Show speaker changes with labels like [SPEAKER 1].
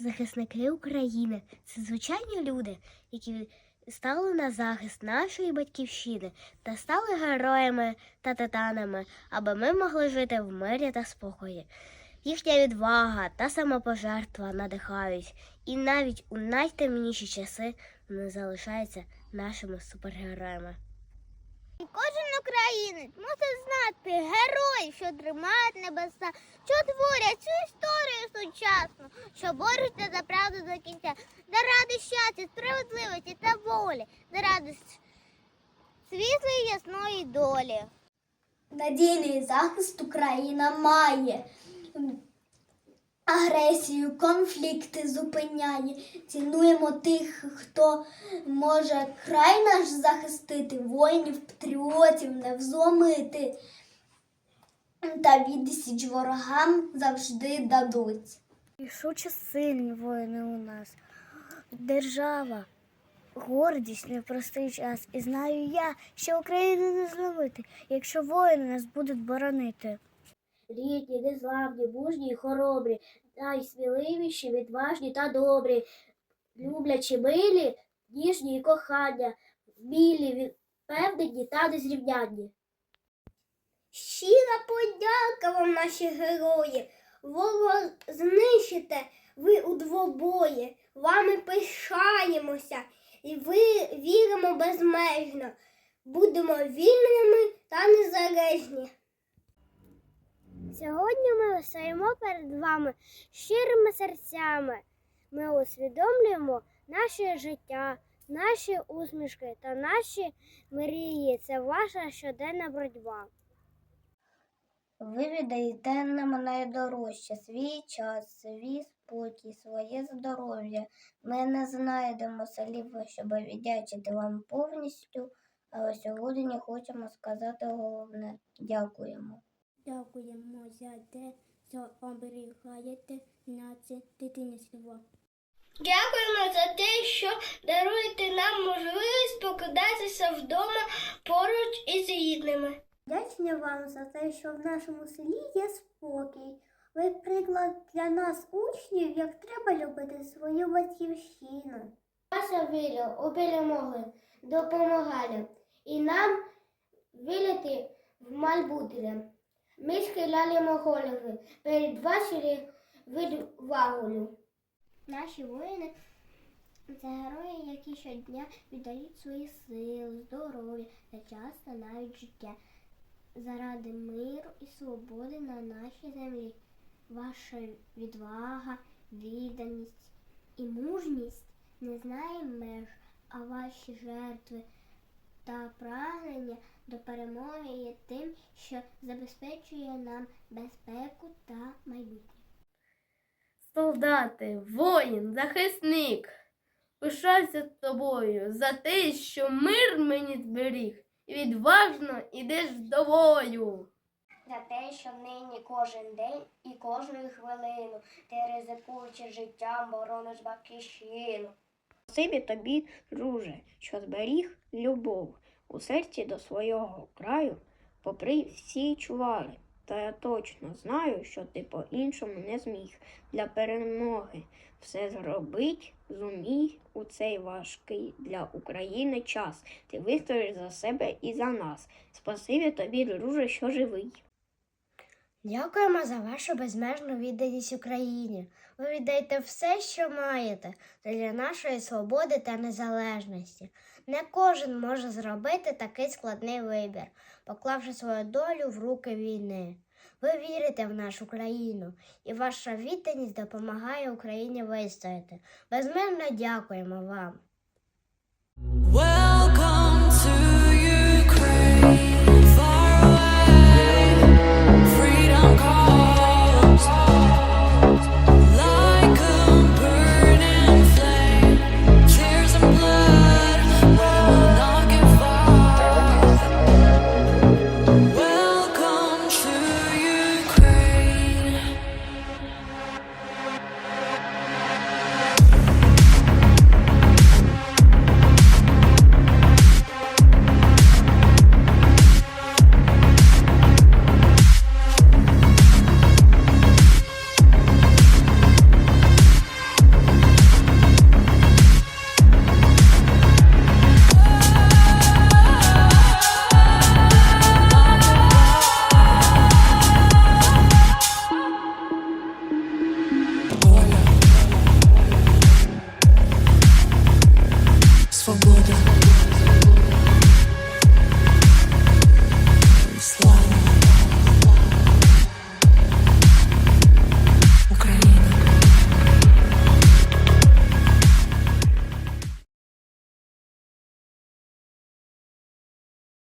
[SPEAKER 1] Захисники України це звичайні люди, які стали на захист нашої батьківщини та стали героями та титанами, аби ми могли жити в мирі та спокої. Їхня відвага та самопожертва надихають, і навіть у найтемніші часи вони залишаються нашими супергероями.
[SPEAKER 2] Кожен українець мусить знати героїв, що тримають небеса, що що борються за правду до кінця, заради щастя, справедливості та волі, заради світлої ясної долі.
[SPEAKER 3] Надійний захист Україна має. Агресію, конфлікти зупиняє. Цінуємо тих, хто може край наш захистити, воїнів, патріотів не взломити. Та відсіч ворогам завжди дадуть.
[SPEAKER 1] Рішуче сильні воїни у нас. Держава, гордість непростий час. І знаю я, що Україну не зловити, якщо воїни нас будуть боронити. Рідні, незламні, мужні й хоробрі, найсміливіші, відважні та добрі, люблячі милі, ніжні й кохання, вмілі, впевнені та незрівнянні.
[SPEAKER 2] Щира подяка вам, наші герої. Ворога знищите ви у двобої. Вами пишаємося і ви віримо безмежно. Будемо вільними та незалежні. Сьогодні ми стоїмо перед вами щирими серцями. Ми усвідомлюємо наше життя, наші усмішки та наші мрії. Це ваша щоденна боротьба.
[SPEAKER 3] Ви віддаєте нам найдорожче свій час, свій спокій, своє здоров'я. Ми не знайдемо слів, щоб віддячити вам повністю, але сьогодні хочемо сказати головне дякуємо.
[SPEAKER 2] Дякуємо за те, що оберігаєте наше дитинство. Дякуємо за те, що даруєте нам можливість покидатися вдома поруч із рідними. Вдячні вам за те, що в нашому селі є спокій. Ви приклад для нас, учнів, як треба любити свою батьківщину. Ваша віра у перемоги допомагає і нам вірити в майбутнє. Ми схиляємо голови перед вашою відвагою. Наші воїни це герої, які щодня віддають свої сили, здоров'я та часто навіть життя заради миру і свободи на нашій землі. Ваша відвага, відданість і мужність не знає меж, а ваші жертви та прагнення до перемоги є тим, що забезпечує нам безпеку та майбутнє.
[SPEAKER 4] Солдати, воїн, захисник, пишаюся тобою за те, що мир мені зберіг, і відважно ідеш з тобою.
[SPEAKER 3] За те, що нині кожен день і кожну хвилину ти ризикуючи життям борониш батьківщину.
[SPEAKER 5] Спасибі тобі, друже, що зберіг любов у серці до свого краю, попри всі чвари. Та я точно знаю, що ти по-іншому не зміг для перемоги. Все зробить, зумій у цей важкий для України час. Ти вистоїш за себе і за нас. Спасибі тобі, друже, що живий.
[SPEAKER 1] Дякуємо за вашу безмежну відданість Україні. Ви віддаєте все, що маєте для нашої свободи та незалежності. Не кожен може зробити такий складний вибір, поклавши свою долю в руки війни. Ви вірите в нашу країну, і ваша відданість допомагає Україні вистояти. Безмежно дякуємо вам.